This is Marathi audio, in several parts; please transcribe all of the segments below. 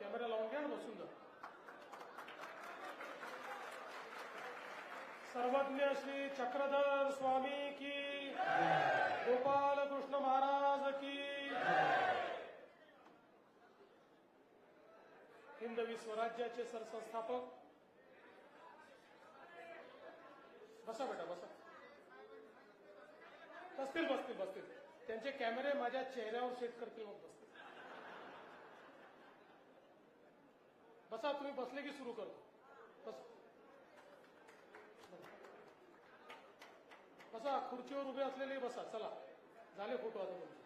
कॅमेरा लावून घ्या बसून जा सर्वज्ञ श्री चक्रधर स्वामी की गोपाल कृष्ण महाराज की हिंदवी स्वराज्याचे सरसंस्थापक बसा बेटा बसा. बसतील बसतील बसतील. त्यांचे कॅमेरे माझ्या चेहऱ्यावर सेट करतील मग बसतील बसा तुम्ही बसले की सुरू करतो बस. बसा खुर्चीवर उभे असलेले बसा चला. झाले फोटो आता तुमचे.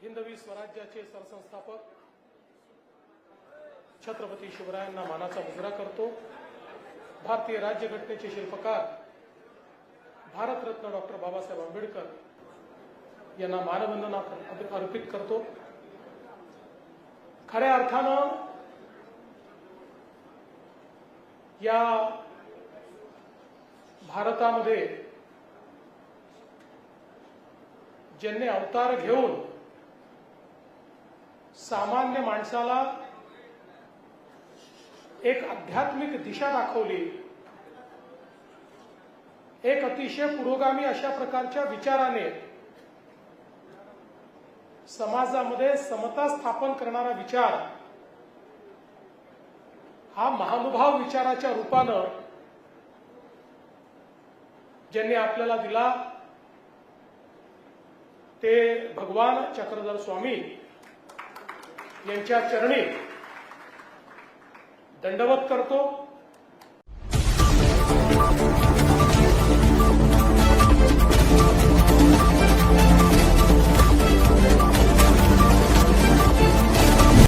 हिंदवी स्वराज्याचे सरसंस्थापक छत्रपती शिवरायांना मानाचा मुजरा करतो. भारतीय राज्यघटनेचे शिल्पकार भारतरत्न डॉक्टर बाबासाहेब आंबेडकर यांना मानवंदना अर्पित करतो. खऱ्या अर्थानं या भारतामध्ये ज्यांनी अवतार घेऊन सामान्य माणसाला एक आध्यात्मिक दिशा दाखवली एक अतिशय पुरोगामी अशा प्रकारच्या विचाराने समाजामध्ये समता स्थापन करणारा विचार हा महानुभाव विचाराच्या रूपानं ज्यांनी आपल्याला दिला ते भगवान चक्रधर स्वामी यांच्या चरणी दंडवत करतो.